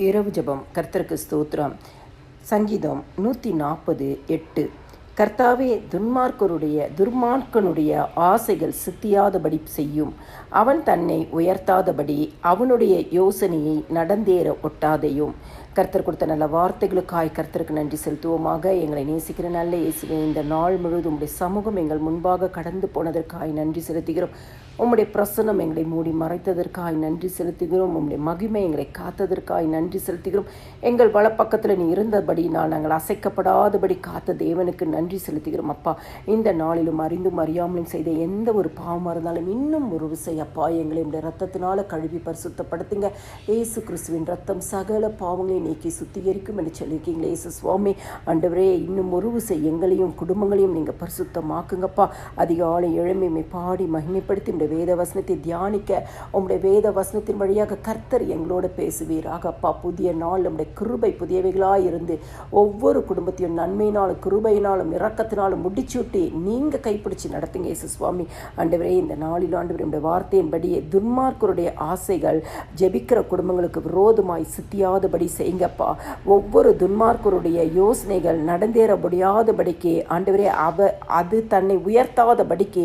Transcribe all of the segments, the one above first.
இரவு ஜபம் கர்த்தருக்கு ஸ்தோத்திரம். சங்கீதம் நூற்றி நாற்பது எட்டு. கர்த்தாவே துன்மார்க்கருடைய துர்மார்க்கனுடைய ஆசைகள் சித்தியாதபடி செய்யும். அவன் தன்னை உயர்த்தாதபடி அவனுடைய யோசனையை நடந்தேற ஒட்டாதையும். கர்த்தர் கொடுத்த நல்ல வார்த்தைகளுக்காய் கர்த்தருக்கு நன்றி செலுத்துவோமாக. எங்களை நேசிக்கிற நல்ல இயேசுவே இந்த நாள் முழுவதும் உடைய சமூகம் எங்கள் முன்பாக கடந்து போனதற்காய் நன்றி செலுத்துகிறோம். உம்முடைய பிரசனம் எங்களை மூடி மறைத்ததற்காய் நன்றி செலுத்துகிறோம். உம்முடைய மகிமை எங்களை காத்ததற்காய் நன்றி செலுத்துகிறோம். எங்கள் வலப்பக்கத்தில் நீ இருந்தபடி நான் நாங்கள் அசைக்கப்படாதபடி காத்த தேவனுக்கு நன்றி செலுத்துகிறோம். அப்பா இந்த நாளிலும் அறிந்தும் அறியாமலும் செய்த எந்த ஒரு பாவமாக இருந்தாலும் இன்னும் ஒரு விசை அப்பா எங்களை உடைய ரத்தத்தினால கழுவி பரிசுத்தப்படுத்துங்க. ஏசு கிறிஸ்துவின் ரத்தம் சகல பாவங்களை நீக்கி சுத்திகரிக்கும் என்று சொல்லியிருக்கீங்களே இயேசு சுவாமி. ஆண்டவரே இன்னும் ஒரு விசை எங்களையும் குடும்பங்களையும் நீங்கள் பரிசுத்தமாக்குங்கப்பா. அதிகாலை எழுமையை பாடி மகிமைப்படுத்தி உடைய வேத வசனத்தை தியானிக்க உங்களுடைய வேத வசனத்தின் வழியாக கர்த்தர் எங்களோட பேசுவீராக அப்பா புதிய நாள் நம்முடைய கிருபை புதியவைகளாக இருந்து ஒவ்வொரு குடும்பத்தையும் நன்மையினாலும் கிருபையினாலும் இறக்கத்தினாலும் முடிச்சுட்டி நீங்கள் கைப்பிடிச்சு நடத்துங்க இயேசு சுவாமி. ஆண்டவரே இந்த நாளில் ஆண்டவரே வார்த்தையின்படியே துன்மார்க்கருடைய ஆசைகள் ஜெபிக்கிற குடும்பங்களுக்கு விரோதமாய் சித்தியாதபடி செய்யுங்கப்பா ஒவ்வொரு துன்மார்க்கருடைய யோசனைகள் நடந்தேற முடியாதபடிக்கு ஆண்டவரே அவ அது தன்னை உயர்த்தாதபடிக்கு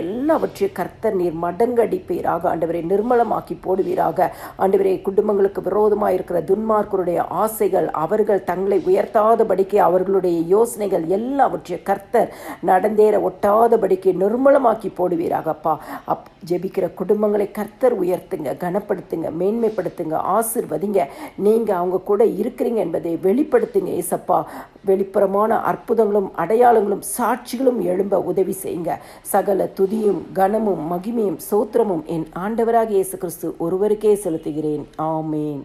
எல்லாவற்றையும் கர்த்தர் நீர் மடங்கடிப்பீராக ஆண்டவரை நிர்மலமாக்கி போடுவீராக. ஆண்டவரே குடும்பங்களுக்கு விரோதமாக இருக்கிற துன்மார்க்கருடைய ஆசைகள் அவர்கள் தங்களை உயர்த்தாதபடிக்கு அவர்களுடைய யோசனைகள் எல்லாவற்றையும் கர்த்தர் நடந்தேற ஒட்டாதபடிக்கு நிர்மலமாக்கி போடுவீராகப்பா. அப் ஜெபிக்கிற குடும்பங்களை கர்த்தர் உயர்த்துங்க கனப்படுத்துங்க மேன்மைப்படுத்துங்க ஆசிர்வதிங்க. நீங்கள் அவங்க கூட இருக்கிறீங்க என்பதை வெளிப்படுத்துங்க ஏசப்பா. வெளிப்புறமான அற்புதங்களும் அடையாளங்களும் சாட்சிகளும் எழும்ப உதவி செய்யுங்க. சகல துதியும் கனமும் மகிமையும் சோத்திரமும் என் ஆண்டவராக இயேசு கிறிஸ்து ஒருவருக்கே செலுத்துகிறேன். ஆமேன்.